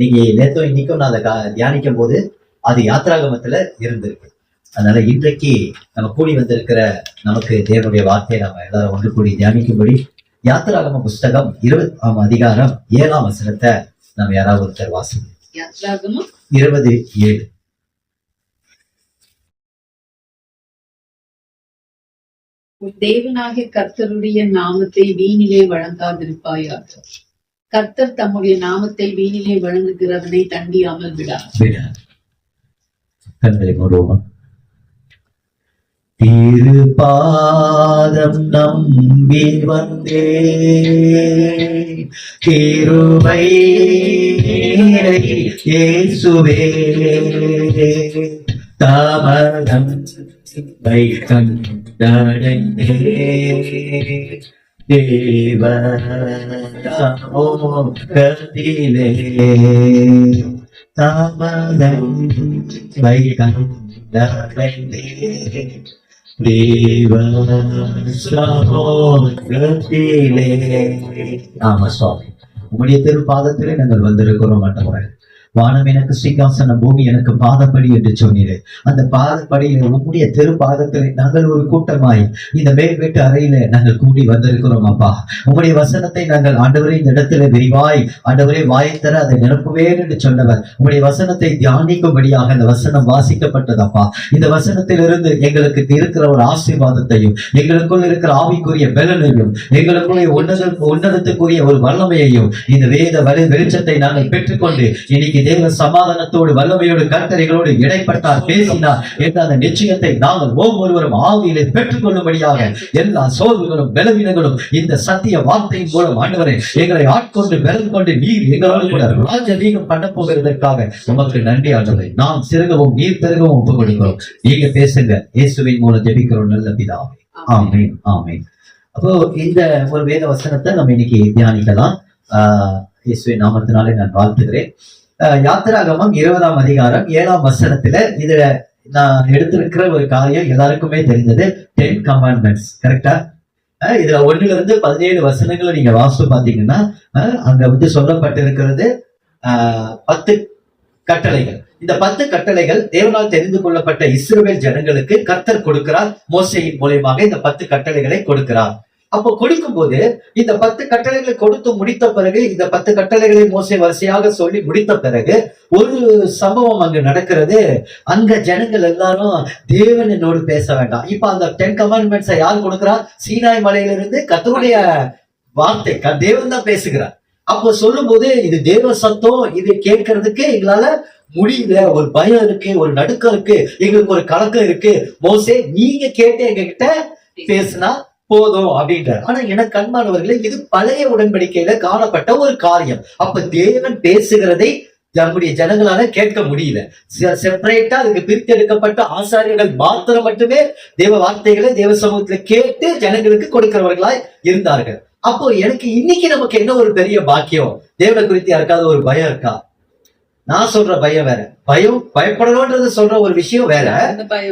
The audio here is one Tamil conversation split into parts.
நீங்க நேத்தோ இன்னைக்கும் நான் அதை தியானிக்கும் போது அது யாத்ராகமத்துல இருந்திருக்கு. அதனால இன்றைக்கு நம்ம கூடி வந்திருக்கிற நமக்கு தேவனுடைய வார்த்தையை நம்ம எல்லாரும் ஒன்று கூடி தியானிக்கும்படி யாத்ராகம புஸ்தகம் இருபதாம் அதிகாரம் ஏழாம் வசனத்தை நம்ம யாராவது ஒருத்தர் வாசிங்க. யாத்ராகமம் இருபது ஏழு. தேவனாகிய கர்த்தருடைய நாமத்தை வீணிலே வழங்காதிருப்பாயாக. கர்த்தர் தம்முடைய நாமத்தை வீணிலே வழங்குகிறவனை தண்டியாமல் விடார் விட கண்களை மூடுவோமா? திருப்பாதம் நம்பி வந்தே. திருவை இயேசுவே. தாமதம் வை கண்டடைந்தே. தேவ சமூகத்திலே தாமதம் வை தேவ சமூகத்திலே ஆமா சுவாமி உங்களுடைய திருப்பாதத்திலே நாங்கள் வந்திருக்கிறோம் ஆண்டவரே வானம் எனக்கு சிங்காசனம் பூமி எனக்கு பாதப்படி என்று சொன்னீர். அந்த பாதப்படியில உம்முடைய தெரு பாதத்தில் நாங்கள் ஒரு கூட்டமாய் இந்த மேல் வீட்டு அறையில நாங்கள் கூடி வந்திருக்கிறோம் அப்பா. உம்முடைய வசனத்தை நாங்கள் ஆண்டவரே இந்த இடத்துல விரிவாய் ஆண்டவரே வாயத்தர அதை நிரப்புவேன் என்று சொன்னவர். உம்முடைய வசனத்தை தியானிக்கும்படியாக அந்த வசனம் வாசிக்கப்பட்டதப்பா இந்த வசனத்திலிருந்து எங்களுக்கு இருக்கிற ஒரு ஆசீர்வாதத்தையும் எங்களுக்குள் இருக்கிற ஆவிக்குரிய பலனையும் எங்களுக்குரிய உன்னத உன்னதத்துக்குரிய ஒரு வல்லமையையும் இந்த வேத வெளிச்சத்தை நாங்கள் பெற்றுக்கொண்டு இன்னைக்கு தேவ சமாதானத்தோடு வல்லமையோடு கர்த்தரைகளோடு இடைப்பட்டார் பேசினார் என்ற அந்த நிச்சயத்தை நாங்கள் ஒவ்வொருவரும் ஆவியிலே பெற்றுக்கொள்ளும்படியாக எல்லா சோர்வுகளும் பலவீனங்களும் இந்த சத்திய வார்த்தையின் மூலம் ஆண்டவரை எங்களை ஆட்கொண்டு பலன் கொண்டு நீர் எங்களோடு கூட ராஜரீகம் பண்ண போகிறதற்காக உமக்கு நன்றி ஆண்டவரை. நாம் சிறுகவும் நீர் பெருகவும் ஒப்புக் கொடுக்கிறோம் நீங்க பேசுங்க. இயேசுவின் மூலம் ஜெபிக்கிறோம் நல்ல பிதாவே. ஆமென் ஆமென். அப்போ இந்த ஒரு வேத வசனத்தை நம்ம இன்னைக்கு தியானிக்கலாம். ஆஹ் இயேசுவின் நாமத்தினாலே நான் வாழ்த்துகிறேன். யாத்திராகமம் இருபதாம் அதிகாரம் ஏழாம் வசனத்துல இதுல நான் எடுத்திருக்கிற ஒரு காரியம் எல்லாருக்குமே தெரிஞ்சது டென் கமாண்ட்மெண்ட்ஸ் கரெக்டா இதுல ஒண்ணுல இருந்து பதினேழு வசனங்களை நீங்க வாசித்து பாத்தீங்கன்னா அங்க வந்து சொல்லப்பட்டிருக்கிறது ஆஹ் பத்து கட்டளைகள். இந்த பத்து கட்டளைகள் தேவனால் தெரிந்து கொள்ளப்பட்ட இஸ்ரோவேல் ஜனங்களுக்கு கர்த்தர் கொடுக்கிறார். மோசையின் மூலியமாக இந்த பத்து கட்டளைகளை கொடுக்கிறார். அப்போ கொடுக்கும்போது இந்த பத்து கட்டளைகளை கொடுத்து முடித்த பிறகு இந்த பத்து கட்டளைகளை மோசை வரிசையாக சொல்லி முடித்த பிறகு ஒரு சம்பவம் அங்கு நடக்கிறது. அங்க ஜனங்கள் எல்லாரும் தேவன் என்னோடு பேச வேண்டாம். இப்ப அந்த டென் கமெண்ட்மெண்ட்ஸை யார் கொடுக்கிறா சீனாய் மலையிலிருந்து கத்தருடைய வார்த்தை க- தேவன் தான் பேசுகிறார். அப்போ சொல்லும்போது இது தேவ சத்தம் இது கேட்கறதுக்கு எங்களால முடியல. ஒரு பயம் இருக்கு ஒரு நடுக்கம் இருக்கு எங்களுக்கு ஒரு கலக்கம் இருக்கு. மோசே நீங்க கேட்டு எங்க கிட்ட பேசினா போதும் அப்படின்றார். ஆனா எனக்கு அன்பானவர்களே இது பழைய உடன்படிக்கையில காணப்பட்ட ஒரு காரியம். அப்ப தேவன் பேசுகிறதை நம்முடைய ஜனங்களால கேட்க முடியல. செப்பரேட்டா அதுக்கு பிரித்தெடுக்கப்பட்ட ஆசாரியர்கள் மாத்திரம் மட்டுமே தேவ வார்த்தைகளை தேவ சமூகத்துல கேட்டு ஜனங்களுக்கு கொடுக்கிறவர்களாய் இருந்தார்கள். அப்போ எனக்கு இன்னைக்கு நமக்கு என்ன ஒரு பெரிய பாக்கியம்? தேவனை குறித்து யாருக்காவது ஒரு பயம் இருக்கா? நான் சொல்ற பயம் வேற. பயம் பயப்படணும்ன்றது சொல்ற ஒரு விஷயம் வேற.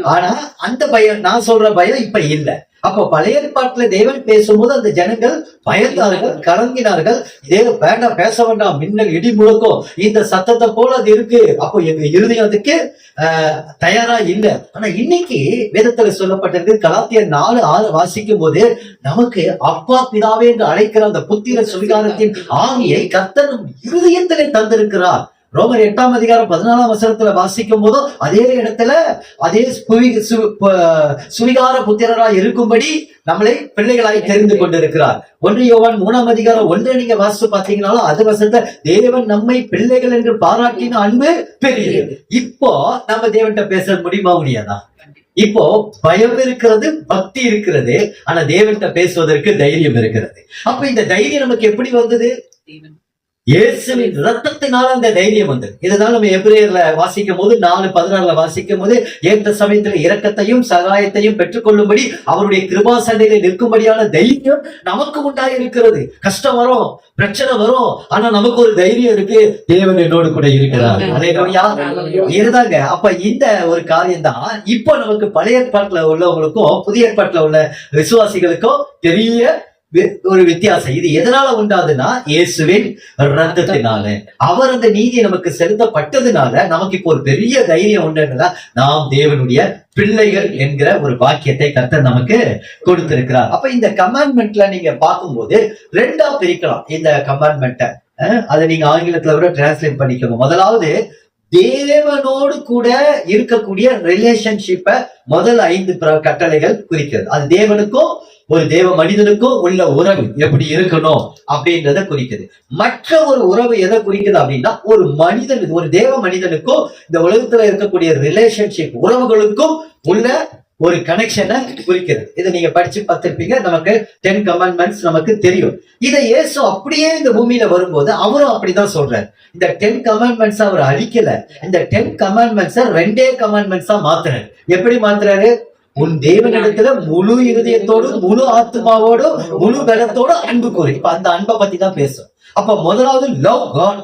ஆனா அந்த பயம் நான் சொல்ற பயம் இப்ப இல்ல. அப்போ பழைய ஏற்பாட்டுல தேவன் பேசும்போது அந்த ஜனங்கள் பயந்தார்கள் கலங்கினார்கள். இதே வேண்டாம் பேச வேண்டாம் மின்னல் இடி முழக்கம் இந்த சத்தத்தை போல அது இருக்கு. அப்போ எங்க இருதயம் அதுக்கு ஆஹ், தயாரா இல்ல. ஆனா இன்னைக்கு வேதத்துல சொல்லப்பட்டது கலாத்திய நாலு ஆறு வாசிக்கும் போது நமக்கு அப்பா பிதாவே என்று அழைக்கிற அந்த புத்திர சுவிகாரத்தின் ஆவியை கத்தனும் இருதயத்திலே தந்திருக்கிறார். ரோமர் எட்டாம் அதிகாரம் பதினாலாம் வசனத்துல வாசிக்கும் போதோ அதே இடத்துல அதே புவி- சு- சுவிகார புத்திரராய் இருக்கும்படி நம்மளை பிள்ளைகளாய் தெரிந்து கொண்டிருக்கிறார். ஒன்று யோவான் மூணாம் அதிகாரம் ஒன்றை நீங்க வாசித்து பாத்தீங்கன்னாலும் அது வசனத்தை தேவன் நம்மை பிள்ளைகள் என்று பாராட்டின அன்பு பெரிய இப்போ நம்ம தேவன்கிட்ட பேச முடியுமா முடியாதா? இப்போ பயம் இருக்கிறது பக்தி இருக்கிறது ஆனா தேவன்கிட்ட பேசுவதற்கு தைரியம் இருக்கிறது. அப்ப இந்த தைரியம் நமக்கு எப்படி வந்தது? இயேசுவின் ரத்தத்தினால அந்த தைரியம் வந்தது. இதுதான் நம்ம எபிரேயர்ல வாசிக்கும் போது நாலு பதினாறுல வாசிக்கும் போது ஏற்ற சமயத்துல இரக்கத்தையும் சகாயத்தையும் பெற்றுக்கொள்ளும்படி அவருடைய கிருபா சண்டையில நிற்கும்படியான தைரியம் நமக்கு உண்டாய் இருக்கிறது கஷ்டம் வரும் பிரச்சனை வரும் ஆனா நமக்கு ஒரு தைரியம் இருக்கு தேவன் என்னோடு கூட இருக்கிறார். இதுதாங்க. அப்ப இந்த ஒரு காரியம் தான் இப்போ நமக்கு பழைய ஏற்பாட்டுல உள்ளவங்களுக்கும் புதிய ஏற்பாட்டுல உள்ள விசுவாசிகளுக்கும் பெரிய ஒரு வித்தியாசம். இது எதனால உண்டாதுன்னா இயேசுவின் ரத்தத்தினால அவர் அந்த நீதி நமக்கு செலுத்தப்பட்டதுனால நமக்கு இப்போ ஒரு பெரிய தைரியம் உண்டுன்னா நாம் தேவனுடைய பிள்ளைகள் என்கிற ஒரு வாக்கியத்தை கர்த்தர் நமக்கு கொடுத்திருக்கிறார். அப்ப இந்த கமாண்ட்மெண்ட்ல நீங்க பார்க்கும்போது ரெண்டா பிரிக்கலாம் இந்த கமாண்ட்மெண்ட்டை. அதை நீங்க ஆங்கிலத்துல கூட டிரான்ஸ்லேட் பண்ணிக்கணும் முதலாவது தேவனோடு கூட இருக்கக்கூடிய ரிலேஷன்ஷிப்பை முதல் ஐந்து பிர- கட்டளைகள் குறிக்கிறது. அது தேவனுக்கும் ஒரு தேவ மனிதனுக்கும் உள்ள உறவு எப்படி இருக்கணும் அப்படின்றத குறிக்குது. மற்ற ஒரு உறவு எதை குறிக்குது அப்படின்னா ஒரு மனிதன் ஒரு தேவ மனிதனுக்கும் இந்த உலகத்துல இருக்கக்கூடிய ரிலேஷன்ஷிப் உறவுகளுக்கும் உள்ள ஒரு கனெக்ஷனை குறிக்கிறது இதை நீங்க படிச்சு பார்த்திருப்பீங்க. நமக்கு டென் கமெண்ட்மெண்ட்ஸ் நமக்கு தெரியும். இதை ஏசோ அப்படியே இந்த பூமியில வரும்போது அவரும் அப்படிதான் சொல்றாரு. இந்த டென் கமெண்ட்மெண்ட்ஸ் அவர் அழிக்கல. இந்த டென் கமெண்ட்மெண்ட்ஸை ரெண்டே கமெண்ட்மெண்ட்ஸா மாத்துறாரு. எப்படி மாத்துறாரு? உன் தேவனிடத்துல முழு இருதயத்தோடு முழு ஆத்மாவோடு முழு பலத்தோடு அன்பு கூறு. இப்ப அந்த அன்பை பத்தி தான் பேசும் அப்ப முதலாவது லவ் காட்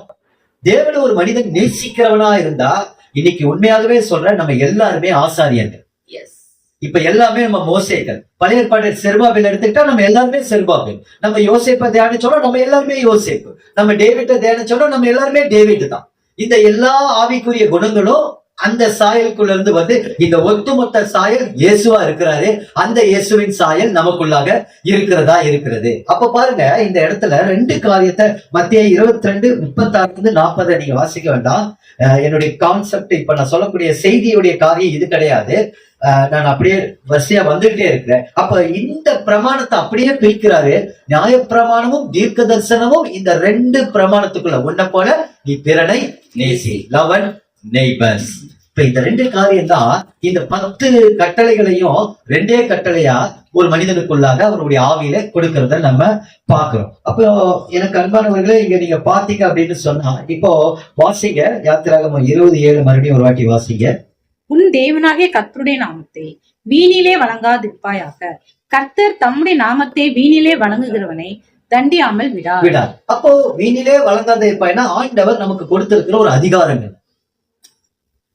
தேவனை ஒரு மனிதன் நேசிக்கிறவனா இருந்தா இன்னைக்கு உண்மையாகவே சொல்றேன் நம்ம எல்லாருமே ஆசாரியர்கள். எஸ் இப்ப எல்லாமே நம்ம மோசேக்கள் பழைய ஏற்பாடு செருபாபில் எடுத்துக்கிட்டா நம்ம எல்லாருமே செருபாபில் நம்ம யோசேப்பை தியானிச்சோம்னா நம்ம எல்லாருமே யோசேப்பு. நம்ம டேவிட்டை தியானிச்சோம்னா நம்ம எல்லாருமே டேவிட் தான் இந்த எல்லா ஆவிக்குரிய குணங்களும் அந்த சாயலுக்குள்ள இருந்து வந்து இந்த ஒட்டுமொத்த சாயல் இயேசுவா இருக்கிறாரு. அந்த இயேசுவின் சாயல் நமக்குள்ளாக இருக்கிறதா இருக்கிறது. அப்ப பாருங்க இந்த இடத்துல ரெண்டு காரியத்தை மத்திய இருபத்தி ரெண்டு முப்பத்தி ஆறுல இருந்து நாற்பதை நீங்க வாசிக்க வேண்டாம். என்னுடைய கான்செப்ட் இப்ப நான் சொல்லக்கூடிய செய்தியுடைய காரியம் இது கிடையாது. நான் அப்படியே வரிசையா வந்துகிட்டே இருக்கிறேன். அப்ப இந்த பிரமாணத்தை அப்படியே பிரிக்கிறாரு. நியாயப்பிரமாணமும் தீர்க்க தரிசனமும் இந்த ரெண்டு பிரமாணத்துக்குள்ள. உன்ன போல நீ பிறனை நேசி. லவன் நெய்பர்ஸ் இப்ப இந்த ரெண்டு காரியம் தான் இந்த பத்து கட்டளைகளையும் ரெண்டே கட்டளையா ஒரு மனிதனுக்குள்ளாக அவருடைய ஆவியில கொடுக்கறத நம்ம பாக்குறோம் அப்போ எனக்கு அன்பானவர்களே இங்க நீங்க பாத்தீங்க அப்படின்னு சொன்னா இப்போ வாசிங்க யாத்திராகமம் இருபது ஏழு மறுபடியும் ஒரு வாட்டி வாசிங்க. உன் தேவனாகிய கர்த்தருடைய நாமத்தை வீணிலே வழங்காதிருப்பாயாக. கர்த்தர் தம்முடைய நாமத்தை வீணிலே வழங்குகிறவனை தண்டியாமல் விடார். விடார். அப்போ வீணிலே வழங்காத இருப்பாய்னா ஆண்டவர் நமக்கு கொடுத்திருக்கிற ஒரு அதிகாரங்கள்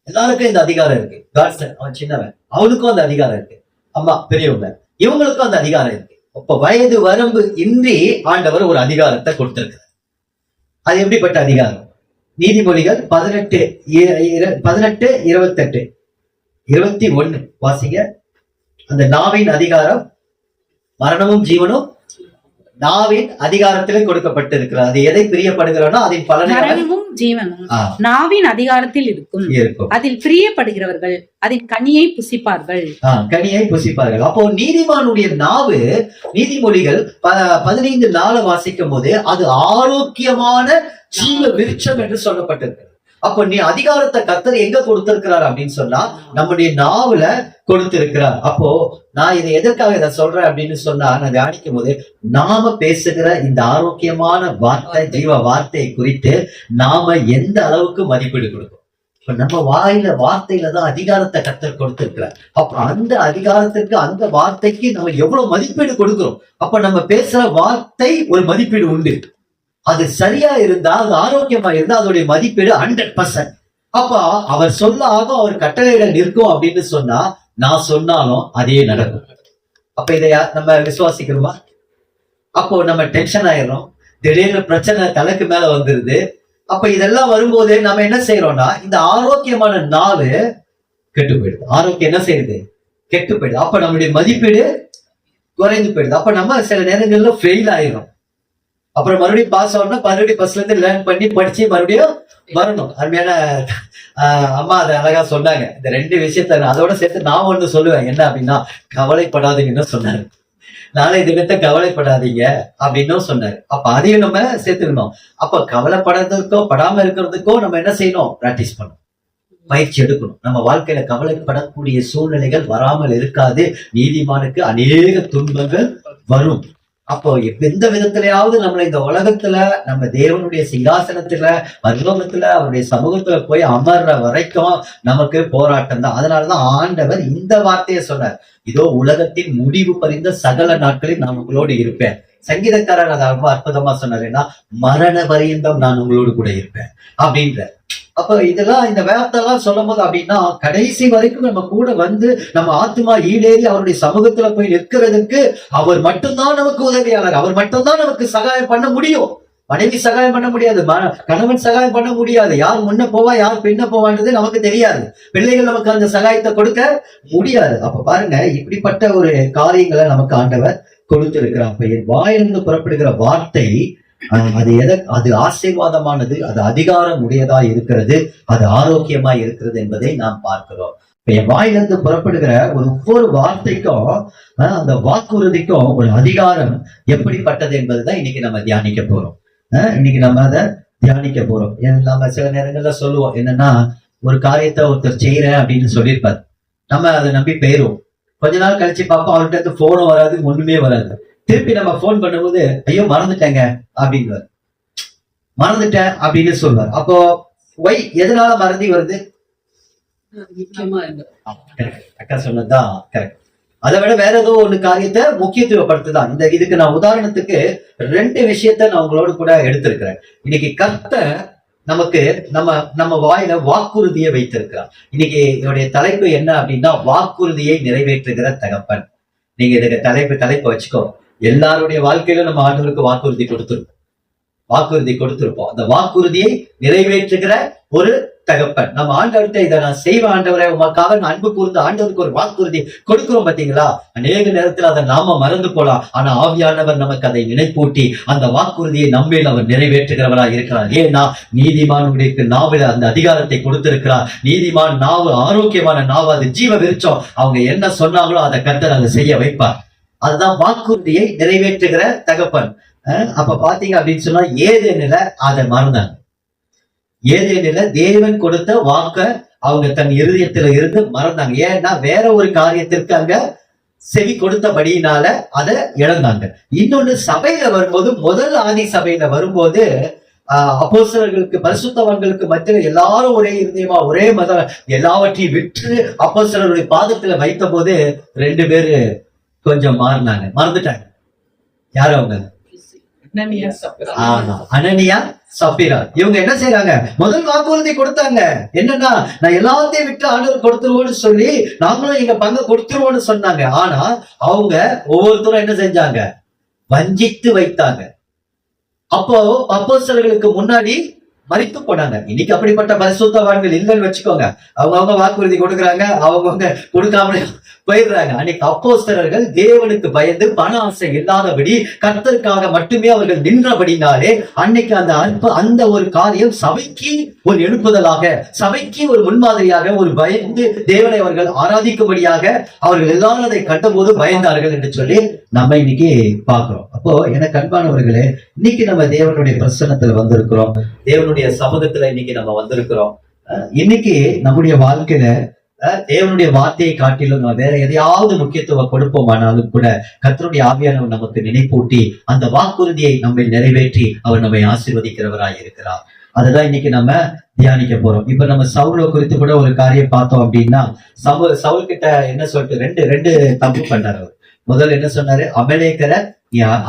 எல்லாருக்கும் இந்த அதிகாரம் இருக்கு. காட்ஸ் அவன் சின்னவன். அவனுக்கும் அந்த அதிகாரம் இருக்கு. அம்மா பெரியவங்க இவங்களுக்கும் அந்த அதிகாரம் இருக்கு. அப்ப வயது வரம்பு இன்றி ஆண்டவர் ஒரு அதிகாரத்தை கொடுத்திருக்கிறார். அது எப்படிப்பட்ட அதிகாரம்? நீதிமொழிகள் பதினெட்டு இ- இர- பதினெட்டு இருபத்தெட்டு. இருபத்தி ஒன்னு வாசிங்க. அந்த நாவின் அதிகாரம் மரணமும் ஜீவனும் நாவின் அதிகாரத்திலே கொடுக்கப்பட்டிருக்கிறது. அது எதை பிரியப்படுகிறோனோ அதன் பலனை அவன் மரணமும் ஜீவனும். நாவின் அதிகாரத்தில் இருக்கும். இருக்கும். அதில் பிரியப்படுகிறவர்கள் அதன் கனியை புசிப்பார்கள். கனியை புசிப்பார்கள். அப்போ நீதிமானுடைய நாவு நீதிமொழிகள் பதினைந்து நாளை வாசிக்கும் போது அது ஆரோக்கியமான ஜீவ விருட்சம் என்று சொல்லப்பட்டிருக்கு. அப்ப நீ அதிகாரத்தை கத்தர் எங்க கொடுத்திருக்கிறார் அப்படின்னு சொன்னா நம்முடைய நாவல கொடுத்திருக்கிறார். அப்போ நான் இதை எதற்காக இதை சொல்றேன் அப்படின்னு சொன்னா நான் தியானிக்கும் போது நாம பேசுகிற இந்த ஆரோக்கியமான வார்த்தை ஜீவ வார்த்தையை குறித்து நாம எந்த அளவுக்கு மதிப்பீடு கொடுக்கும் இப்ப நம்ம வாயில வார்த்தையில தான் அதிகாரத்தை கத்தர் கொடுத்திருக்கிறார். அப்ப அந்த அதிகாரத்திற்கு அந்த வார்த்தைக்கு நம்ம எவ்வளவு மதிப்பீடு கொடுக்கிறோம்? அப்ப நம்ம பேசுற வார்த்தை ஒரு மதிப்பீடு உண்டு. அது சரியா இருந்தா அது ஆரோக்கியமா இருந்தா அதோடைய மதிப்பீடு ஹண்ட்ரட் பர்சன்ட் அப்ப அவர் சொல்ல ஆகும் அவர் கட்டளையிட நிற்கும் அப்படின்னு சொன்னா நான் சொன்னாலும் அதே நடக்கும். அப்ப இதை யா- நம்ம விசுவாசிக்கிறோமா? அப்போ நம்ம டென்ஷன் ஆயிடுறோம். திடீர்னு பிரச்சனை தலைக்கு மேல வந்துருது. அப்ப இதெல்லாம் வரும்போது நம்ம என்ன செய்யறோம்னா இந்த ஆரோக்கியமான நாள் கெட்டு போயிடுது. ஆரோக்கியம் என்ன செய்யுது? கெட்டு போயிடுது. அப்ப நம்மளுடைய மதிப்பீடு குறைந்து போயிடுது. அப்ப நம்ம சில நேரங்கள்ல ஃபெயில் ஆயிடும் அப்புறம் மறுபடியும் பாஸ் ஆகணும்னா மறுபடியும் ஃபர்ஸ்ட்ல இருந்து லேர்ன் பண்ணி படிச்சு மறுபடியும் வரணும். அருமையான அம்மா அதை அழகா சொன்னாங்க. இந்த ரெண்டு விஷயத்த அதோட சேர்த்து நான் ஒண்ணு சொல்லுவேன். என்ன அப்படின்னா கவலைப்படாதீங்கன்னு சொன்னாரு. நாளை தினத்தை கவலைப்படாதீங்க அப்படின்னும் சொன்னாரு. அப்ப அதையும் நம்ம சேர்த்துக்கணும். அப்ப கவலைப்படுறதுக்கோ படாம இருக்கிறதுக்கோ நம்ம என்ன செய்யணும்? பிராக்டிஸ் பண்ணணும். பயிற்சி எடுக்கணும். நம்ம வாழ்க்கையில கவலைப்படக்கூடிய சூழ்நிலைகள் வராமல் இருக்காது. நீதிமானுக்கு அநேக துன்பங்கள் வரும். அப்போ எந்த விதத்திலேயாவது நம்மளை இந்த உலகத்துல நம்ம தேவனுடைய சிங்காசனத்துல பரலோகத்துல அவருடைய சமூகத்துல போய் அமர்ற வரைக்கும் நமக்கு போராட்டம் தான். அதனாலதான் ஆண்டவர் இந்த வார்த்தையை சொன்னார் இதோ உலகத்தின் முடிவு பறிந்த சகல நாட்களில் நான் உங்களோடு இருப்பேன். சங்கீதக்காரர் அதை ரொம்ப அற்புதமா சொன்னாருன்னா மரண பரியந்தம் நான் உங்களோடு கூட இருப்பேன். அப்படின்ற அப்ப இதெல்லாம் இந்த வேர்த்தெல்லாம் சொல்லும் போது அப்படின்னா கடைசி வரைக்கும் நம்ம கூட வந்து நம்ம ஆத்மா ஈடேறி அவருடைய சமூகத்துல போய் நிற்கிறதுக்கு அவர் மட்டும்தான் நமக்கு உதவியாளர். அவர் மட்டும்தான் நமக்கு சகாயம் பண்ண முடியும். மனைவி சகாயம் பண்ண முடியாது. கணவன் சகாயம் பண்ண முடியாது. யார் முன்ன போவா யார் பின்ன போவான்றது நமக்கு தெரியாது. பிள்ளைகள் நமக்கு அந்த சகாயத்தை கொடுக்க முடியாது. அப்ப பாருங்க இப்படிப்பட்ட ஒரு காரியங்களை நமக்கு ஆண்டவர் கொடுத்திருக்கிறார். அப்ப என் வாயிலிருந்து புறப்படுகிற வார்த்தை அது எதை அது ஆசீர்வாதமானது அது அதிகாரம் உடையதா இருக்கிறது அது ஆரோக்கியமா இருக்கிறது என்பதை நாம் பார்க்கிறோம். என் வாயிலிருந்து புறப்படுகிற ஒரு ஒவ்வொரு வார்த்தைக்கும் அந்த வாக்குறுதிக்கும் ஒரு அதிகாரம் எப்படிப்பட்டது என்பதுதான் இன்னைக்கு நம்ம தியானிக்க போறோம். அஹ், இன்னைக்கு நம்ம அதை தியானிக்க போறோம். ஏன்னா நம்ம சில நேரங்கள்ல சொல்லுவோம் என்னன்னா ஒரு காரியத்தை ஒருத்தர் செய்யறேன் அப்படின்னு சொல்லியிருப்பார். நம்ம அதை நம்பி போயிருவோம். கொஞ்ச நாள் கழிச்சு பார்ப்போம் அவர்கிட்ட இருந்து போனும் வராது ஒண்ணுமே வராது. திருப்பி நம்ம ஃபோன் பண்ணும்போது ஐயோ மறந்துட்டேங்க அப்படின்னு மறந்துட்டேன் அப்படின்னு சொல்வார் அப்போ ஒய் எதனால மறதி வருது. அக்கா சொன்னதுதான் கரெக்ட் அதை விட வேற ஏதோ ஒரு காரியத்தை முக்கியத்துவப்படுத்துதான். இந்த இதுக்கு நான் உதாரணத்துக்கு ரெண்டு விஷயத்த நான் உங்களோட கூட எடுத்திருக்கிறேன். இன்னைக்கு கர்த்தர் நமக்கு நம்ம நம்ம வாயில வாக்குறுதியை வைத்திருக்கிறார் இன்னைக்கு என்னுடைய தலைப்பு என்ன அப்படின்னா வாக்குறுதியை நிறைவேற்றுகிற தகப்பன். நீங்க இதுக்கு தலைப்பு தலைப்பு வச்சுக்கோ. எல்லாருடைய வாழ்க்கையிலும் நம்ம ஆண்டவருக்கு வாக்குறுதி கொடுத்துருக்கோம். வாக்குறுதி கொடுத்திருப்போம். அந்த வாக்குறுதியை நிறைவேற்றுகிற ஒரு தகப்பன். நம்ம ஆண்டவர்கிட்ட இதை நான் செய்வேன் ஆண்டவரை. உமக்காக நான் அன்பு கூர்ந்து ஆண்டவருக்கு ஒரு வாக்குறுதி கொடுக்கிறோம் பாத்தீங்களா அநேக நேரத்துல அதை நாம மறந்து போலாம். ஆனா ஆவியானவர் நமக்கு அதை நினைப்பூட்டி அந்த வாக்குறுதியை நம்மேல் அவர் நிறைவேற்றுகிறவரா இருக்கிறார். ஏன்னா நீதிமானுடைய நாவில் அந்த அதிகாரத்தை கொடுத்திருக்கிறார். நீதிமான் நாவு ஆரோக்கியமான நாவு அது ஜீவ விருச்சம் அவங்க என்ன சொன்னாங்களோ அதை கர்த்தர் அதை செய்ய வைப்பார். அதுதான் வாக்குறுதியை நிறைவேற்றுகிற தகப்பன். அப்ப பாத்தீங்க அப்படின்னு சொன்னா ஏதேனில அதை மறந்தாங்க. ஏதேனில தேவன் கொடுத்த வாக்க அவங்க தன் இருதயத்துல இருந்து மறந்தாங்க. ஏன்னா வேற ஒரு காரியத்திற்கு அங்க செவி கொடுத்தபடியினால அதை இழந்தாங்க. இன்னொன்னு சபையில வரும்போது முதல் ஆதி சபையில வரும்போது ஆஹ் அப்போஸ்தலர்களுக்கு பரிசுத்தவான்களுக்கு மத்தியில எல்லாரும் ஒரே இருதயமா ஒரே மத எல்லாவற்றையும் விற்று அப்போஸ்தலருடைய பாதத்துல வைத்த போது ரெண்டு பேரு கொஞ்சம் மாறினாங்க. மறந்துட்டாங்க. யார் அவங்க? அனனியா சப்பீரா இவங்க என்ன செய்றாங்க? முதல் வாக்குறுதி கொடுத்தாங்க. என்னன்னா நான் எல்லாத்தையும் விட்டு ஆண்டவர் கொடுத்துருவோம்னு சொல்லி நாங்களும் எங்க பங்கு கொடுத்துருவோம்னு சொன்னாங்க. ஆனா அவங்க ஒவ்வொருத்தரும் என்ன செஞ்சாங்க? வஞ்சித்து வைத்தாங்க. அப்போ அப்போஸ்தலர்களுக்கு முன்னாடி மறித்து போனாங்க. இன்னைக்கு அப்படிப்பட்ட பரிசுத்தவான்கள் இல்லைன்னு வச்சுக்கோங்க. அவங்க அவங்க வாக்குறுதி கொடுக்குறாங்க அவங்கவுங்க கொடுக்காமலே போயிடுறாங்க. அன்னைக்கு அப்போஸ்தரர்கள் தேவனுக்கு பயந்து பண ஆசை இல்லாதபடி கர்த்தருக்காக மட்டுமே அவர்கள் நின்றபடினாலே அன்னைக்கு அந்த அற்ப அந்த ஒரு காரியம் சபைக்கு ஒரு எழுப்புதலாக சபைக்கு ஒரு முன்மாதிரியாக ஒரு பயந்து தேவனை அவர்கள் ஆராதிக்கும்படியாக அவர்கள் எல்லாரும் அதை கண்டபோது பயந்தார்கள் என்று சொல்லி நம்ம இன்னைக்கு பார்க்கிறோம். அப்போ எனக்கு அன்பானவர்களே இன்னைக்கு நம்ம தேவனுடைய பிரசனத்துல வந்திருக்கிறோம். தேவனுடைய சமூகத்துல இன்னைக்கு நம்ம வந்திருக்கிறோம். இன்னைக்கு நம்முடைய வாழ்க்கையில தேவனுடைய வார்த்தையை காட்டிலும் நம்ம வேற எதையாவது முக்கியத்துவம் கொடுப்போமானாலும் கூட கத்தருடைய ஆவியானவர் நமக்கு நினைப்பூட்டி அந்த வாக்குறுதியை நம்மை நிறைவேற்றி அவர் நம்மை ஆசீர்வதிக்கிறவராய் இருக்கிறார். அதுதான் இன்னைக்கு நம்ம தியானிக்க போறோம். இப்ப நம்ம சவுல குறித்து கூட ஒரு காரியம் பார்த்தோம் அப்படின்னா சவு சவுல் கிட்ட என்ன சொல்லிட்டு ரெண்டு ரெண்டு தப்பு பண்ணார் அவர். முதல்ல என்ன சொன்னாரு? அமலேக்கரை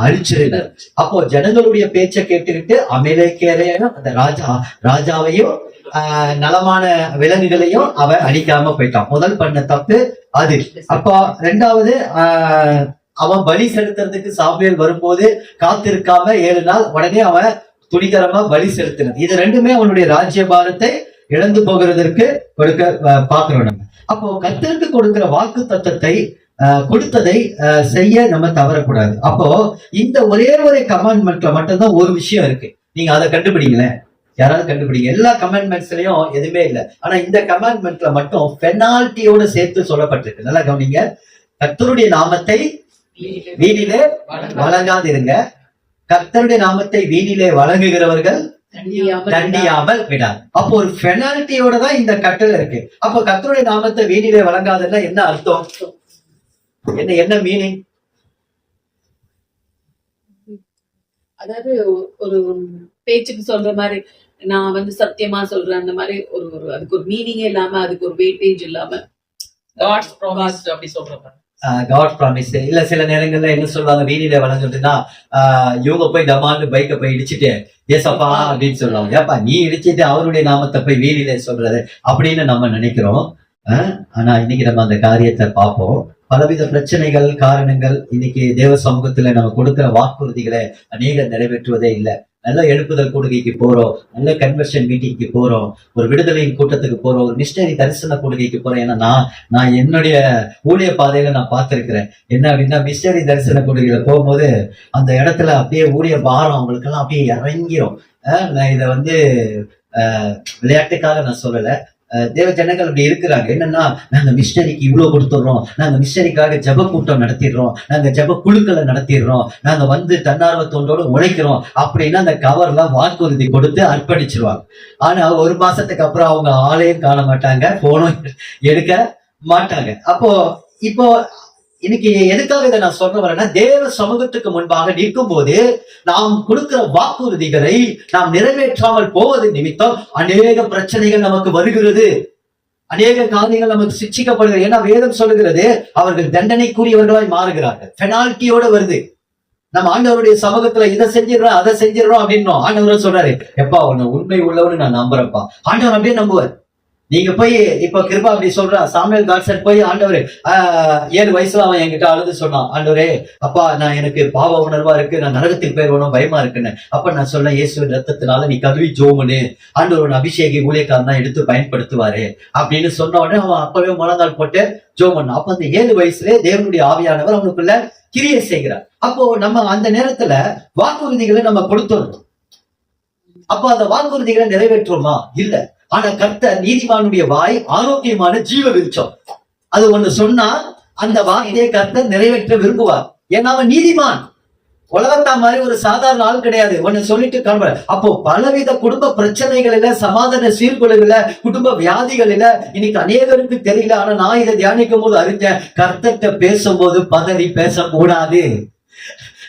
அழிச்சிருந்தார் அப்போ ஜனங்களுடைய பேச்சை கேட்டுக்கிட்டு அமலேக்கரையும் அந்த ராஜா ராஜாவையும் ஆஹ் நலமான விலங்குகளையும் அவன் அழிக்காம போயிட்டான். முதல் பண்ண தப்பு அது. அப்போ ரெண்டாவது ஆஹ் அவன் பலி செலுத்துறதுக்கு சாமியல் வரும்போது காத்திருக்காம ஏழு நாள் உடனே அவன் துணிகரமா பலி செலுத்தினது இது ரெண்டுமே அவனுடைய ராஜ்யபாரத்தை இழந்து போகிறதற்கு கொடுக்க அஹ், பார்க்கிறோம் நம்ம. அப்போ கத்திற்கு கொடுக்கிற வாக்கு தத்துவத்தை கொடுத்ததை செய்ய நம்ம தவறக்கூடாது. அப்போ இந்த ஒரே ஒரு கமெண்ட்மெண்ட்ல மட்டும்தான் ஒரு விஷயம் இருக்கு. நீங்க அதை கண்டுபிடிங்களேன். யாராவது கண்டுபிடிங்க. எல்லா கமெண்ட்மெண்ட்ஸ்லயும் எதுவுமே இல்லை. ஆனா இந்த கமெண்ட்மெண்ட்ல மட்டும் பெனால்ட்டியோட சேர்த்து சொல்லப்பட்டிருக்கு. நல்லா கவனிங்க. கர்த்தருடைய நாமத்தை வீணிலே வழங்காதிருங்க. கர்த்தருடைய நாமத்தை வீணிலே வழங்குகிறவர்கள் தண்டியாமல் விடார் அப்போ ஒரு பெனால்ட்டியோட தான் இந்த கட்டளை இருக்கு. அப்போ கர்த்தருடைய நாமத்தை வீணிலே வழங்காதுன்னா என்ன அர்த்தம்? என்ன என்ன மீனிங் அதாவது ஒரு பேச்சுக்கு சொல்ற மாதிரி நான் வந்து சத்தியமா சொல்றேன் அந்த மாதிரி ஒரு ஒரு அதுக்கு ஒரு மீனிங்கே இல்லாம அதுக்கு ஒரு வெயிட்டேஜ் இல்லாம. காட்ஸ் ப்ராமிஸ் அப்படி சொல்றாங்க காட் ப்ராமிஸ் இல்ல சில நேரங்கள்ல என்ன சொல்லுவாங்க வீதியில வளர்ந்துட்டுன்னா ஆஹ் இவங்க போய் டமான்னு பைக்கை போய் இடிச்சிட்டு ஏசப்பா அப்படின்னு சொல்லுவாங்க. ஏப்பா நீ இடிச்சிட்டு அவருடைய நாமத்தை போய் வீதியில சொல்றது அப்படின்னு நம்ம நினைக்கிறோம். ஆஹ் ஆனா இன்னைக்கு நம்ம அந்த காரியத்தை பார்ப்போம். பலவித பிரச்சனைகள் காரணங்கள் இன்னைக்கு தேவ சமூகத்துல நம்ம கொடுக்கிற வாக்குறுதிகளை அநேக நிறைவேற்றுவதே இல்லை. நல்ல எழுப்புதல் கொடுகைக்கு போறோம் நல்ல கன்வர்ஷன் மீட்டிங்க்கு போறோம் ஒரு விடுதலையின் கூட்டத்துக்கு போறோம் ஒரு மிஸ்டரி தரிசன கொடுகைக்கு போறோம். ஏன்னா நான் நான் என்னுடைய ஊழிய பாதையில நான் பார்த்திருக்கிறேன். என்ன அப்படின்னா மிஸ்டரி தரிசன கொடுகையில போகும்போது அந்த இடத்துல அப்படியே ஊழிய பாரம் அவங்களுக்கெல்லாம் அப்படியே இறங்கிரும். நான் இதை வந்து விளையாட்டுக்காக நான் சொல்லலை. தேவ ஜனங்கள் அப்படி இருக்கிறாங்க. என்னன்னா நாங்க மிஷனரிக்கு இவ்வளவு கொடுத்துடுறோம். நாங்க மிஷனரிக்காக ஜப கூட்டம் நடத்திடுறோம். நாங்க ஜெப குழுக்களை நடத்திடுறோம். நாங்க வந்து தன்னார்வ தொண்டோடு உழைக்கிறோம் அப்படின்னா அந்த கவர்ல வாக்குறுதி கொடுத்து அர்ப்பணிச்சிருவாங்க. ஆனா ஒரு மாசத்துக்கு அப்புறம் அவங்க ஆளையும் காண மாட்டாங்க போனும் எடுக்க மாட்டாங்க. அப்போ இப்போ இன்னைக்கு எதுக்காக இதை நான் சொல்ல வரேன்னா தேவ சமூகத்துக்கு முன்பாக நிற்கும் போது நாம் கொடுக்கிற வாக்குறுதிகளை நாம் நிறைவேற்றாமல் போவது நிமித்தம் அநேக பிரச்சனைகள் நமக்கு வருகிறது. அநேக காரியங்கள் நமக்கு சிக்ஷிக்கப்படுகிறது. ஏன்னா வேதம் சொல்லுகிறது அவர்கள் தண்டனைக்குரியவர்களாய் மாறுகிறார்கள். பெனால்ட்டியோட வருது. நம்ம ஆண்டவருடைய சமூகத்துல இதை செஞ்சிடறோம் அதை செஞ்சிடறோம் அப்படின்னோம். ஆண்டவர் சொல்றாரு எப்பா உன்னை உண்மை உள்ளவனு நான் நம்புறேன்ப்பா. ஆண்டவர் அப்படியே நம்புவார். நீங்க போய் இப்ப கிருபா அப்படி சொல்றா சாமியல் காட்சன் போய் ஆண்டவர் ஏழு வயசுல அவன் என்கிட்ட அழுது சொன்னான். ஆண்டவரே அப்பா நான் எனக்கு பாவ உணர்வா இருக்கு நான் நரகத்துக்கு போயிடணும் பயமா இருக்குன்னு. அப்ப நான் சொன்னேன் இயேசுவின் ரத்தத்தினால நீ கழுவி ஜோமனு ஆண்டவரோட அபிஷேகி ஊழியக்காரன் தான் எடுத்து பயன்படுத்துவாரு. அப்படின்னு சொன்ன உடனே அவன் அப்பவே முழங்கால் போட்டு ஜோமன் அப்ப அந்த ஏழு வயசுல தேவனுடைய ஆவியானவர் அவனுக்குள்ள கிரியை செய்கிறார். அப்போ நம்ம அந்த நேரத்துல வாக்குறுதிகளை நம்ம கொடுத்துடணும் அப்போ அந்த வாக்குறுதிகளை நிறைவேற்றுவோமா? இல்ல. ஆனா கர்த்தர் நீதிமானுடைய வாய் ஆரோக்கியமான ஜீவ விருட்சம் அது ஒண்ணு சொன்னா அந்த வார்த்தையை கர்த்த நிறைவேற்ற விரும்புவார். ஏன்னா அவன் நீதிமான். உலகத்தா மாதிரி ஒரு சாதாரண ஆள் கிடையாது. ஒன்னு சொல்லிட்டு காண்ப அப்போ பலவித குடும்ப பிரச்சனைகளில சமாதான சீர்குலைகள குடும்ப வியாதிகளில இன்னைக்கு அநேகருக்கு தெரியல ஆனா நான் இதை தியானிக்கும் போது அறிஞ்சேன் கர்த்தர்கிட்ட பேசும்போது பதறி பேசக்கூடாது.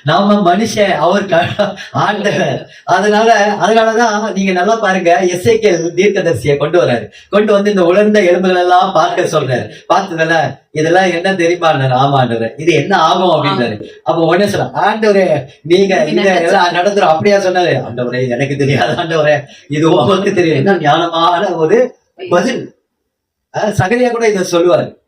நாம மனுஷன் அவர் ஆண்டவர். அதனால அதனாலதான் நீங்க நல்லா பாருங்க எஸ்ஐகேல் தீர்க்கதரிசியை கொண்டு வராரு கொண்டு வந்து இந்த உலர்ந்த எலும்புகள் எல்லாம் பார்க்க சொல்றாரு. பார்த்ததுல இதெல்லாம் என்ன தெரியுமா ஆமாண்டவர் இது என்ன ஆகும் அப்படின்றாரு. அப்ப உடனே சொல்ற ஆண்டவரே நீங்க எல்லாம் நடந்துரும். அப்படியா சொன்னாரு. ஆண்டவரே எனக்கு தெரியாது ஆண்டவரே. இது உமக்கு தெரியும். என்ன ஞானமான ஒரு பதில். அஹ் சகரியா கூட இத சொல்லுவாரு.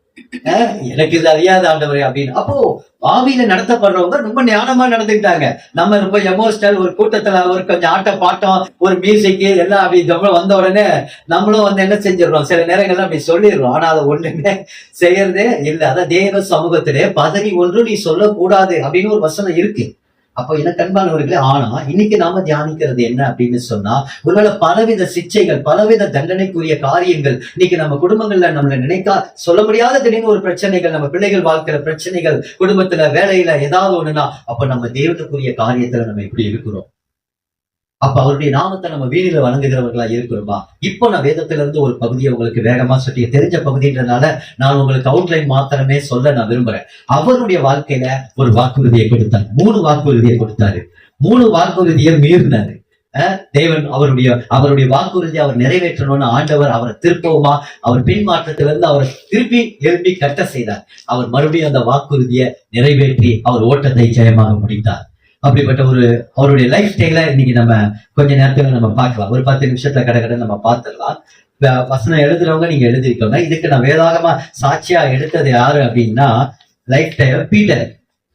எனக்கு இது அறியாத ஆண்டவர் அப்படின்னு. அப்போ பாவியில நடத்தப்படுறவங்க ரொம்ப ஞானமா நடந்துக்கிட்டாங்க. நம்ம ரொம்ப எமோஷனல் ஒரு கூட்டத்துல ஒரு கொஞ்சம் ஆட்ட பாட்டம் ஒரு மியூசிக் எல்லாம் அப்படி வந்த உடனே நம்மளும் வந்து என்ன செஞ்சிடறோம்? சில நேரங்கள்ல அப்படி சொல்லிடுறோம். ஆனா அதை ஒண்ணுமே செய்யறதே இல்லை. அதான் தேவ சமூகத்திலே பதவி ஒன்று நீ சொல்லக்கூடாது அப்படின்னு ஒரு வசனம் இருக்கு. அப்போ எனக்கு அன்பானவர்களே ஆனா இன்னைக்கு நாம தியானிக்கிறது என்ன அப்படின்னு சொன்னா ஒருவேளை பலவித சிச்சைகள் பலவித தண்டனைக்குரிய காரியங்கள் இன்னைக்கு நம்ம குடும்பங்கள்ல நம்மள நினைக்கா சொல்ல முடியாத திடீர்னு ஒரு பிரச்சனைகள் நம்ம பிள்ளைகள் வாழ்க்கிற பிரச்சனைகள் குடும்பத்துல வேலையில ஏதாவது ஒண்ணுனா அப்ப நம்ம தேவனுக்குரிய காரியத்துல நம்ம எப்படி இருக்கிறோம். அப்ப அவருடைய நாமத்தை நம்ம வீதியில வணங்குகிறவர்களா இருக்கிறோமா? இப்போ நான் வேதத்திலிருந்து ஒரு பகுதியை உங்களுக்கு வேகமா சொல்லி தெரிஞ்ச பகுதின்றனால நான் உங்களுக்கு அவுட்லைன் மாத்திரமே சொல்ல நான் விரும்புறேன். அவருடைய வாழ்க்கையில ஒரு வாக்குறுதியை கொடுத்தார். மூணு வாக்குறுதியை கொடுத்தாரு. மூணு வாக்குறுதியை மீறினாரு. தேவன் அவருடைய அவருடைய வாக்குறுதி அவர் நிறைவேற்றணும்னு ஆண்டவர் அவரை திருப்பவுமா அவர் பின்மாற்றத்திலிருந்து அவரை திருப்பி எழுப்பி கட்ட செய்தார். அவர் மறுபடியும் அந்த வாக்குறுதியை நிறைவேற்றி அவர் ஓட்டத்தை ஜெயமாக முடித்தார். அப்படிப்பட்ட ஒரு அவருடைய லைஃப் ஸ்டைல இன்னைக்கு நம்ம கொஞ்ச நேரத்துல நம்ம பார்க்கலாம். ஒரு பத்து நிமிஷத்துல கடை நம்ம பார்த்துடலாம். வசனம் எழுதுறவங்க நீங்க எழுதிருக்கோங்க இதுக்கு நான் வேதாகமா சாட்சியா எடுத்தது யாரு அப்படின்னா லைஃப் டைம் பீட்டர்.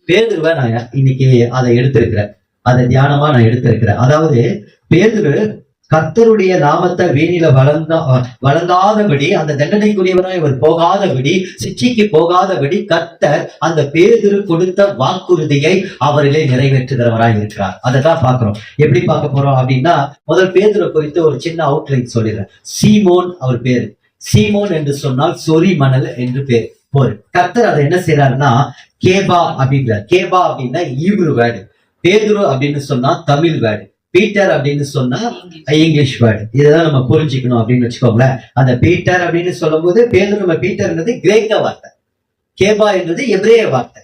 பேதுருவை நான் இன்னைக்கு அதை எடுத்திருக்கிறேன். அதை தியானமா நான் எடுத்திருக்கிறேன். அதாவது பேதுரு கர்த்தருடைய நாமத்தை வீணில வளர்ந்தா வளர்ந்தாதபடி அந்த தண்டனைக்குரியவராய் இவர் போகாதபடி சிச்சைக்கு போகாதபடி கர்த்தர் அந்த பேதிரு கொடுத்த வாக்குறுதியை அவரிலே நிறைவேற்றுகிறவராய் இருக்கிறார். அதை தான் பார்க்கிறோம். எப்படி பார்க்க போறோம் அப்படின்னா முதல் பேதுரு குறித்து ஒரு சின்ன அவுட்லைன் சொல்லிடுறேன். சீமோன் அவர் பேர். சீமோன் என்று சொன்னால் சொரி மணல் என்று பேர். போர். கர்த்தர் அதை என்ன செய்யறாருன்னா கேபா அப்படின்றார் கேபா அப்படின்னா ஈவ்ரு வேர்டு. பேதுரு அப்படின்னு சொன்னா தமிழ் வேர்டு. பீட்டர் அப்படின்னு சொன்னா இங்கிலீஷ் வேர்டு இதெல்லாம் நம்ம புரிஞ்சுக்கணும் அப்படின்னு வச்சுக்கோங்களேன். அந்த பீட்டர் அப்படின்னு சொல்லும்போது பேதுரு நம்ம பீட்டர்ன்றது கிரேக்க வார்த்தை. கேபா என்றது எபிரேய வார்த்தை.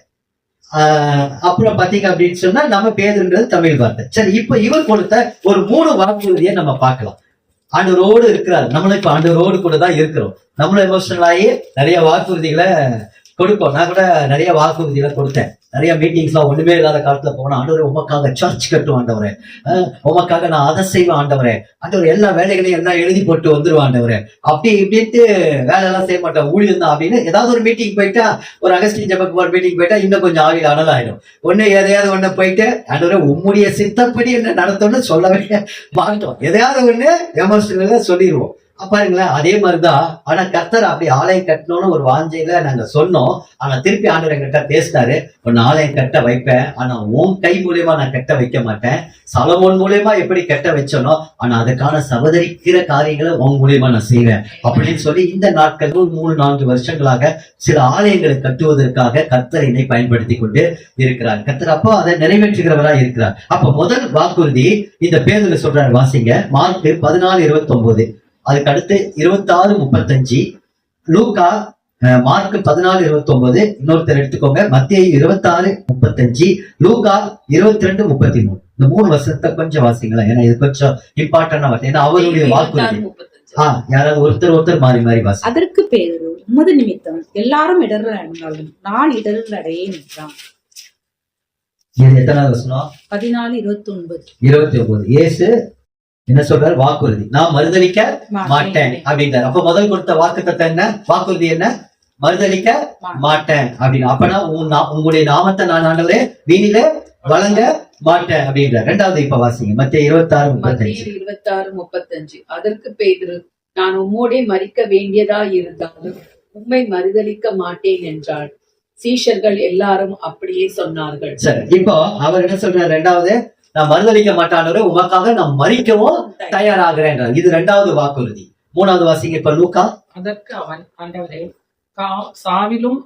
ஆஹ் அப்புறம் பாத்தீங்க அப்படின்னு சொன்னா நம்ம பேதுன்றது தமிழ் வார்த்தை. சரி இப்ப இவர் கொடுத்த ஒரு மூணு வாக்குறுதியை நம்ம பார்க்கலாம். ஆண்டவரோடு இருக்கிறார். நம்மளும் இப்ப ஆண்டவரோடு கூட தான் இருக்கிறோம். நம்மளும் எமோஷனல் ஆகி நிறைய வாக்குறுதிகளை கொடுப்போம் நான் கூட நிறைய வாக்குறுதியெல்லாம் கொடுத்தேன். நிறைய மீட்டிங்ஸ்லாம் ஒண்ணுமே இல்லாத காலத்துல போனா ஆண்டவரே உமக்காக சர்ச் கட்டும் ஆண்டவரே. உமக்காக நான் அதை செய்வேன் ஆண்டவரே. ஆண்டவர் எல்லா வேலைகளையும் எல்லாம் எழுதி போட்டு வந்துருவான் ஆண்டவரே. அப்படி இப்படின்ட்டு வேலையெல்லாம் செய்ய மாட்டேன் ஊழியம் தான் அப்படின்னு ஏதாவது ஒரு மீட்டிங் போயிட்டா ஒரு அகஸ்டின் ஜபக்குமார் மீட்டிங் போயிட்டா இன்னும் கொஞ்சம் ஆவியில் அனலாயிடும். ஒன்னு எதையாவது ஒண்ணு போயிட்டு ஆண்டவரே உம்முடைய சித்தப்படி என்ன நடத்தணும்னு சொல்லவே மாட்டோம். எதையாவது ஒண்ணு எமோஷனலா சொல்லிடுவோம் பாருங்களேன் அதே மாதிரிதான். ஆனா கர்த்தர் அப்படி ஆலயம் கட்டணும்னு ஒரு வாஞ்சையில நாங்க சொன்னோம். ஆனா திருப்பி ஆண்டவர் எங்கிட்ட பேசினாரு உன் ஆலயம் கட்ட வைப்பேன் ஆனா உன் கை மூலியமா நான் கட்ட வைக்க மாட்டேன். சலமோன் மூலியமா எப்படி கட்ட வச்சனோ ஆனா அதுக்கான சகோதரிக்கிற காரியங்களை உன் மூலியமா நான் செய்வேன். அப்படின்னு சொல்லி இந்த நாட்கள் மூணு நான்கு வருஷங்களாக சில ஆலயங்களை கட்டுவதற்காக கர்த்தர் என்னை பயன்படுத்தி கொண்டு இருக்கிறார். கர்த்தர் அப்போ அதை நிறைவேற்றுகிறவரா இருக்கிறார். அப்ப முதல் வாக்குறுதி இந்த பேருந்து சொல்றாரு வாசிங்க மார்க் பதினாலு இருபத்தி அதுக்கு அடுத்து இருபத்தி ஆறு முப்பத்தஞ்சு. லூக்கா மார்க் பதினாலு இருபத்தி ஒன்பது இன்னொருத்தர் எடுத்துக்கோங்க. மத்திய இருபத்தி ஆறு முப்பத்தஞ்சு. லூக்கா இருபத்தி ரெண்டு முப்பத்தி மூணு இந்த மூணு வருஷத்தை கொஞ்சம் வாசிங்களேன். ஏன்னா இது கொஞ்சம் இம்பார்ட்டன்டா வருது ஏன்னா அவருடைய வாக்குறுதி. முப்பத்தஞ்சு. ஆ யாராவது ஒருத்தர் ஒருத்தர் மாறி மாறி வாசி. அதற்கு பேதுரு உமது நிமித்தம். எல்லாரும் இடர்கள் அடைந்தாலும் நான் இடர்கள் அடையே நின்றான் இது எத்தனாவது வசனம்? பதினாலு இருபத்தி ஒன்பது இருபத்தி ஒன்பது இயேசு என்ன சொல்றாரு? வாக்குறுதி. நான் மறுதளிக்க மாட்டேன். அப்படின்றார். அப்ப முதல் கொடுத்த வாக்கு என்ன? வாக்குறுதி என்ன? மறுதளிக்க மாட்டேன். அப்படின்னு அப்பனா உங்களுடைய நாமத்தை நான் ஆண்டவரே வீணில வழங்க மாட்டேன் அப்படின்றார். ரெண்டாவது இப்ப வாசிங்க. மத்திய இருபத்தி ஆறு முப்பத்தஞ்சு. மத்திய இருபத்தாறு முப்பத்தஞ்சு. அதற்கு பேதுரு நான் உம்மோடே மறிக்க வேண்டியதா இருந்தாலும் உம்மை மறுதலிக்க மாட்டேன் என்றாள். சீஷர்கள் எல்லாரும் அப்படியே சொன்னார்கள். சரி இப்போ அவர் என்ன சொல்றாரு? ரெண்டாவது நான் மறுதளிக்க மாட்டானவரே உமக்காக நான் மறிக்கவும் தயாராகிறேன். இது ரெண்டாவது வாக்குறுதி. மூணாவது வாசிங்க இப்ப லூக்கா. அதற்கு அவன் ஆண்டவரே சாவிலும்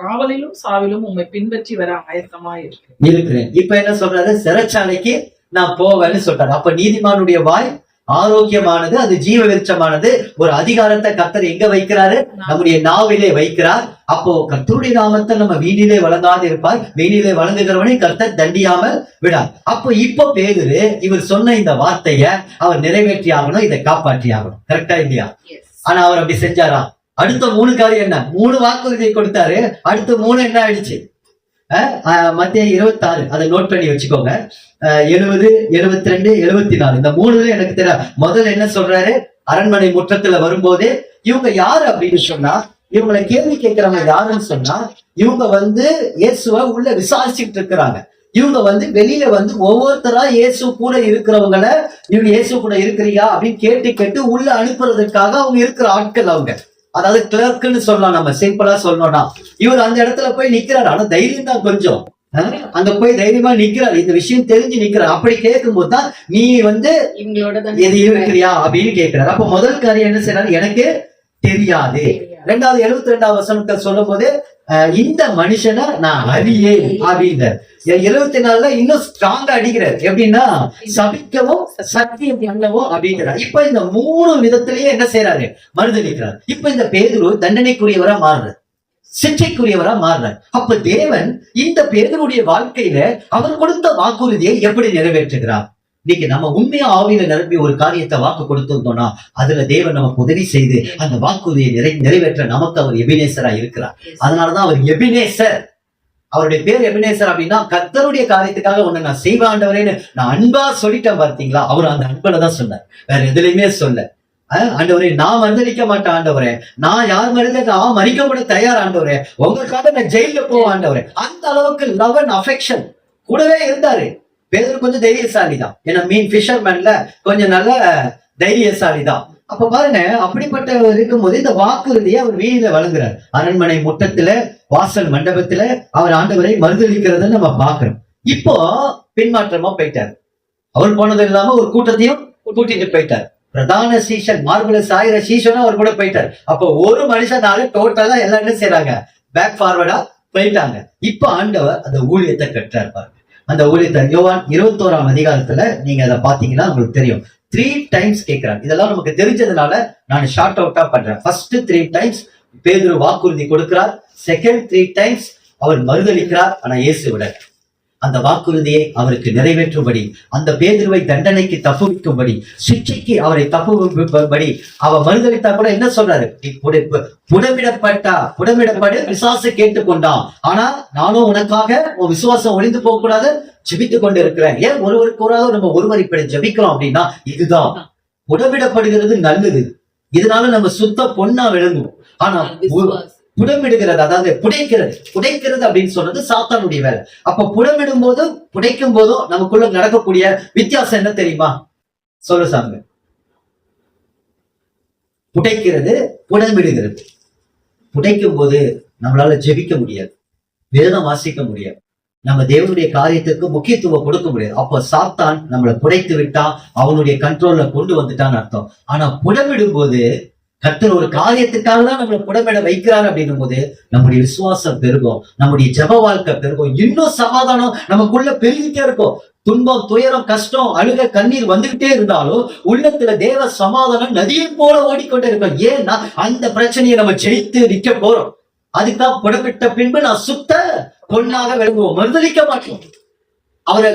காவலிலும் சாவிலும் உம்மை பின்பற்றி வர இருக்கிறேன் இருக்கிறேன். இப்ப என்ன சொல்றாரு? சிறைச்சாலைக்கு நான் போவேன்னு சொல்றாரு. அப்ப நீதிமானுடைய வாய் ஆரோக்கியமானது அது ஜீவ வெளிச்சமானது. ஒரு அதிகாரத்தை கர்த்தர் எங்க வைக்கிறாரு? நம்முடைய நாவிலே வைக்கிறார். அப்போ கர்த்தருடைய நாமத்தை நம்ம வீணிலே வழங்காது இருப்பார். வீணிலே வழங்குகிறவனை கர்த்தர் தண்டியாமல் விடார். அப்போ இப்போ பேதுரு இவர் சொன்ன இந்த வார்த்தைய அவர் நிறைவேற்றி ஆகணும் இதை காப்பாற்றி ஆகணும். கரெக்டா இல்லையா. ஆனா அவர் அப்படி செஞ்சாரா? அடுத்த மூணு காரியம் என்ன? மூணு வாக்குறுதியை கொடுத்தாரு. அடுத்த மூணு என்ன ஆயிடுச்சு? மத்திய இருபத்தி ஆறு அதை நோட் பண்ணி வச்சுக்கோங்க. எழுபது எழுபத்தி ரெண்டு எழுபத்தி நாலு இந்த மூணுல எனக்கு தெரிய முதல்ல என்ன சொல்றாரு? அரண்மனை முற்றத்துல வரும்போது இவங்க யாரு அப்படின்னு சொன்னா இவங்களை கேள்வி கேட்கிறவங்க யாருன்னு சொன்னா இவங்க வந்து இயேசுவை உள்ள விசாரிச்சுட்டு இருக்கிறாங்க. இவங்க வந்து வெளியில வந்து ஒவ்வொருத்தரா இயேசு கூட இருக்கிறவங்கள இவங்க இயேசு கூட இருக்கிறியா? அப்படின்னு கேட்டு கேட்டு உள்ள அனுப்புறதுக்காக அவங்க இருக்கிற ஆட்கள் அவங்க. அதாவது கிளர்க்குன்னு சொல்லலாம் நம்ம. சிம்பிளா சொல்லணும்னா. இவர் அந்த இடத்துல போய் நிக்கிறாரு. ஆனா தைரியம் தான் கொஞ்சம். அங்க போய் தைரியமா நிக்கிறாரு. இந்த விஷயம் தெரிஞ்சு நிக்கிறார். அப்படி கேட்கும்போது தான் நீ வந்து இவங்களோட எது இருக்கிறியா அப்படின்னு கேட்கிறாரு. அப்ப முதல் காரியம் என்ன செய்யறாரு எனக்கு தெரியாது. ரெண்டாவது எழுபத்தி ரெண்டாவது வசனத்தை சொல்லும் போது இந்த மனுஷனை நான் அறியேன் அப்படின்றார். எழுபத்தி நாலுல இன்னும் ஸ்ட்ராங்கா அடிக்கிறார். எப்படின்னா சபிக்கவும் சத்தியம் பண்ணவும் அப்படிங்கிறார் இப்ப இந்த மூணு விதத்திலேயே என்ன செய்யறாரு மறுதளிக்கிறார் இப்ப இந்த பேதுரு தண்டனைக்குரியவரா மாறுறார். சிச்சைக்குரியவரா மாறுறார். அப்ப தேவன் இந்த பேதருடைய வாழ்க்கையில அவர் கொடுத்த வாக்குறுதியை எப்படி நிறைவேற்றுகிறார்? இன்னைக்கு நம்ம உண்மையா ஆவியில நிரம்பி ஒரு காரியத்தை வாக்கு கொடுத்திருந்தோம்னா அதுல தேவன் நமக்கு உதவி செய்து அந்த வாக்குறுதியை நிறை நிறைவேற்ற நமக்கு அவர் எபினேசரா இருக்கிறார். அதனாலதான் அவர் எபினேசர். அவருடைய பேர் எபினேசர் அப்படின்னா கர்த்தருடைய காரியத்துக்காக உன்னை நான் செய்வேன் ஆண்டவரேன்னு நான் அன்பா சொல்லிட்டேன் பார்த்தீங்களா? அவர் அந்த அன்புல தான் சொன்னார். வேற எதுலையுமே சொல்ல. ஆண்டவரே நான் மறுதளிக்க மாட்டேன் ஆண்டவரே. நான் யார் மனித நான் மறிக்க கூட தயார் ஆண்டவரே. உங்களுக்காக நான் ஜெயில போவேன் ஆண்டவரே. அந்த அளவுக்கு லவ் அண்ட் அஃபெக்ஷன் கூடவே இருந்தாரு. பேதர் கொஞ்சம் தைரியசாலி தான் ஏன்னா மீன் ஃபிஷர்மேன்ல கொஞ்சம் நல்ல தைரியசாலி தான் அப்ப பாருங்க அப்படிப்பட்ட இருக்கும்போது இந்த வாக்குறுதியை அவர் வீதியில வழங்குறார். அரண்மனை முட்டத்துல வாசல் மண்டபத்துல அவர் ஆண்டவரை மறுதளிக்கிறத நம்ம பாக்குறோம் இப்போ பின்மாற்றமா போயிட்டார். அவர் போனது இல்லாம ஒரு கூட்டத்தையும் கூட்டிட்டு போயிட்டார். பிரதான சீசன் மார்புல ஆயிர சீசனும் அவர் கூட போயிட்டார். அப்போ ஒரு மனுஷனால டோட்டலா எல்லாருமே செய்யறாங்க பேக் ஃபார்வர்டா போயிட்டாங்க. இப்ப ஆண்டவர் அந்த ஊழியத்தை கட்டுறார் அந்த ஊழியத்தை யோவான் இருபத்தோராம் அதிகாரத்துல நீங்க அதை பாத்தீங்கன்னா உங்களுக்கு தெரியும். த்ரீ டைம்ஸ் கேட்கிறார். இதெல்லாம் நமக்கு தெரிஞ்சதுனால நான் ஷார்ட் அவுட்டா பண்றேன். ஃபர்ஸ்ட் த்ரீ டைம்ஸ் பேதுரு வாக்குறுதி கொடுக்கிறார். செகண்ட் த்ரீ டைம்ஸ் அவர் மறுதளிக்கிறார் ஆனா இயேசு விட அந்த வாக்குறுதியை அவருக்கு நிறைவேற்றும்படி அந்த பேதுருவை தண்டனைக்கு தப்புவிக்கும்படி சிக்ஷைக்கு அவரை தப்புவிக்கும்படி அவர் மறுதளித்தா கூட என்ன சொல்றாரு? புடமிடப்பட்டா புடமிடப்படு விசுவாச கேட்டுக்கொண்டான் ஆனா நானும் உனக்காக உன் விசுவாசம் ஒளிந்து போக கூடாது ஜபித்துக் கொண்டு இருக்கிறேன் ஏன் ஒருவருக்கு ஒருவராக நம்ம ஒருவர் இப்படி ஜபிக்கிறோம் அப்படின்னா இதுதான். புடமிடப்படுகிறது நல்லது. இதனால நம்ம சுத்த பொண்ணா விளங்குவோம். ஆனா புடமிடுகிறது அதாவது புடைக்கிறது. புடைக்கிறது அப்படின்னு சொன்னது சாத்தானுடைய வேலை. அப்ப புடமிடும் போதும் புடைக்கும் போதும் நமக்குள்ள நடக்கக்கூடிய வித்தியாசம் என்ன தெரியுமா? சொல்லு சாமி. புடைக்கிறது புடமிடுகிறது. புடைக்கும் போது நம்மளால ஜெபிக்க முடியாது. வேதம் வாசிக்க முடியாது. நம்ம தேவனுடைய காரியத்துக்கு முக்கியத்துவம் கொடுக்க முடியாது. அப்போ சாத்தான் நம்மளை புடைத்து விட்டா அவனுடைய கண்ட்ரோல்ல கொண்டு வந்துட்டான்னு அர்த்தம். ஆனா புடமிடும் போது கத்தர் ஒரு காரியத்துக்காக தான் நம்மளை புடமிட வைக்கிறார் அப்படின்னும் போது நம்முடைய விசுவாசம் பெருகும் நம்முடைய ஜெப வாழ்க்கை பெருகும் இன்னும் சமாதானம் நமக்குள்ள பெருகிட்டே இருக்கும். துன்பம் துயரம் கஷ்டம் அழுக கண்ணீர் வந்துகிட்டே இருந்தாலும் உள்ளத்துல தேவ சமாதானம் நதியை போல ஓடிக்கொண்டே இருக்கும். ஏன்னா அந்த பிரச்சனையை நம்ம ஜெயித்து நிக்க போறோம். அதுக்குதான் புடமிட்ட பின்பு நான் சுத்த பொண்ணாக விளங்குவோம். மறுதளிக்க மாட்டோம். அவரை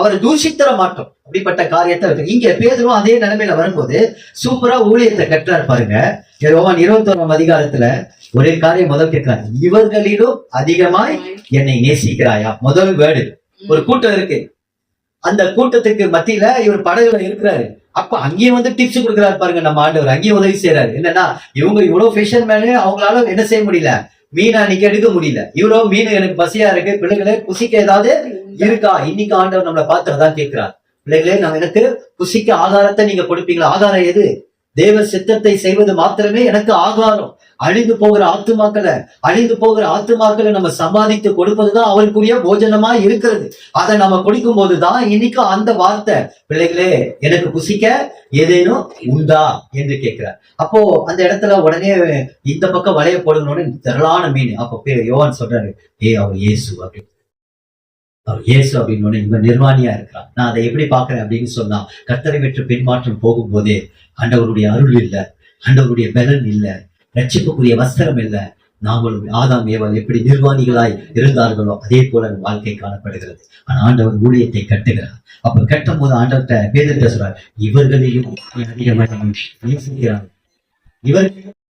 அவரை தூஷித்தர மாட்டோம். அப்படிப்பட்ட காரியத்தை இருக்கு. இங்க பேதரும் அதே நிலைமையில வரும்போது சூப்பரா ஊழியத்தை கட்டுறாரு பாருங்க. யோவான் இருபத்தோராம் அதிகாரத்துல ஒரே காரியம் முதல் கேட்கிறார். இவர்களிலும் அதிகமாய் என்னை நேசிக்கிறாயா? முதல் வேர்டு. ஒரு கூட்டம் இருக்கு. அந்த கூட்டத்துக்கு மத்தியில இவர் படகுல இருக்கிறாரு. அப்ப அங்கேயும் வந்து டிப்ஸ் கொடுக்குறாரு பாருங்க நம்ம ஆண்டவர். அங்கேயும் உதவி செய்யறாரு என்னன்னா இவங்க இவ்வளவு ஃபிஷர் மேனு அவங்களால என்ன செய்ய முடியல? மீன் அன்னைக்கு எடுக்க முடியல. இவ்வளோ மீன் எனக்கு பசியா இருக்கு. பிள்ளைகளே குசிக்க ஏதாவது இருக்கா? இன்னைக்கு ஆண்டவர் நம்மளை பார்த்து அதான் கேட்கிறார். பிள்ளைகளே நான் எனக்கு புசிக்க ஆகாரத்தை நீங்க கொடுப்பீங்களா? ஆகாரம் எது? தேவ சித்தத்தை செய்வது மாத்திரமே எனக்கு ஆகாரம். அழிந்து போகிற ஆத்துமாக்களை அழிந்து போகிற ஆத்துமாக்களை நம்ம சம்பாதித்து கொடுப்பதுதான் அவருக்குரிய போஜனமா இருக்கிறது. அதை நம்ம கொடுக்கும் போதுதான் இன்னைக்கு அந்த வார்த்தை பிள்ளைகளே எனக்கு புசிக்க ஏதேனும் உண்டா? என்று கேட்கிறார். அப்போ அந்த இடத்துல உடனே இந்த பக்கம் வளைய போடணும்னு திரளான மீன் அப்போ பே- யோவான் சொல்றாரு ஏ அவர் இயேசு. அப்படின்னு அவர் இயேசு அப்படின்னு உடனே இவன் நிர்வாணியா இருக்கிறான் நான் அதை எப்படி பாக்குறேன் அப்படின்னு சொன்னா கர்த்தரை பெற்று பின்மாற்றம் போகும்போதே ஆண்டவருடைய அருள் இல்ல ஆண்டவருடைய பலன் இல்ல ரட்சிப்புக்குரிய வஸ்திரம் இல்ல நாங்களும் ஆதாம் ஏவல் எப்படி நிர்வாணிகளாய் இருந்தார்களோ அதே போல வாழ்க்கை காணப்படுகிறது. ஆனா ஆண்டவர் ஊழியத்தை கட்டுகிறார். அப்ப கட்டும் போது ஆண்டவர்கிட்ட பேதர் சொல்றார் இவர்களையும் அதிகமாக நேசிக்கிறார் இவர்கள்